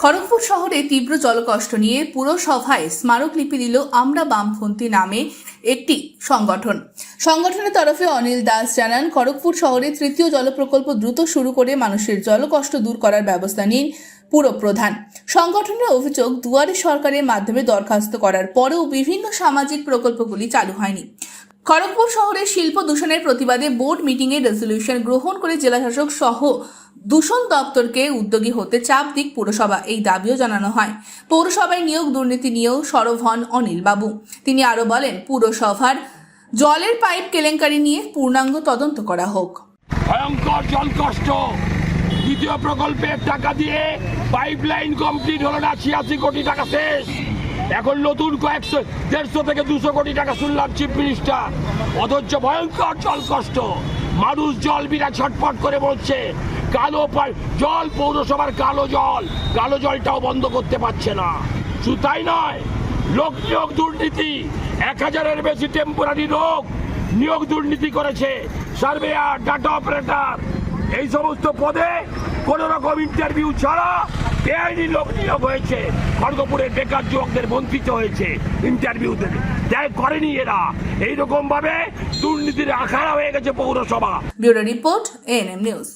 খড়গপুর শহরে তীব্র জলকষ্ট নিয়ে পুরসভায় স্মারকলিপি দিল আমরা বামপন্থী নামে একটি সংগঠন। সংগঠনের তরফে অনিল দাস জানান, খড়গপুর শহরে তৃতীয় জল প্রকল্প দ্রুত শুরু করে মানুষের জলকষ্ট দূর করার ব্যবস্থা নিন পুরপ্রধান। সংগঠনের অভিযোগ, দুয়ারে সরকারের মাধ্যমে দরখাস্ত করার পরেও বিভিন্ন সামাজিক প্রকল্পগুলি চালু হয়নি। খড়গপুর শহরে শিল্প দূষণের প্রতিবাদে বোর্ড মিটিংয়ে রেজলিউশন গ্রহণ করে জেলাশাসক সহ দূষণ দপ্তরকে উদ্যোগী হতে চাপ দিক পুরসভা, এই দাবিও জানানো হয়। পৌরসভায় নিয়োগ দুর্নীতি নিয়েও সরব হন অনিল বাবু। তিনি আরও বলেন, পুরসভার জলের পাইপ কেলেঙ্কারি নিয়ে পূর্ণাঙ্গ তদন্ত করা হোক। ভয়ঙ্কর জল কষ্ট দ্বিতীয় প্রকল্পের টাকা দিয়ে পাইপ লাইন কমপ্লিট হলো না, ছিয়াশি কোটি টাকা শেষ। এখন নতুন কয়েকশো, দেড়শো থেকে দুশো কোটি টাকা শুনলাম চিফ মিনিস্টার অথচ ভয়ঙ্কর জল কষ্ট। মানুষ জল বিনা ছটফট করে বলছে, কালো জল, পৌরসভার কালো জল। কালো জলটাও বন্ধ করতে পারছে না। শুধু তাই নয়, লোক নিয়োগ দুর্নীতি, এক হাজারের বেশি টেম্পোরারি লোক নিয়োগ দুর্নীতি করেছে। সার্ভেয়ার ডাটা অপারেটর এই সমস্ত পদে কোনো রকম ইন্টারভিউ ছাড়া বেআইনি লোক নিয়োগ হয়েছে। খড়গপুরের বেকার যুবকদের বঞ্চিত হয়েছে ইন্টারভিউ দেবে দেয় করেনি এরা। এইরকম ভাবে দুর্নীতির আখাড়া হয়ে গেছে পৌরসভা। Bureau report ANM news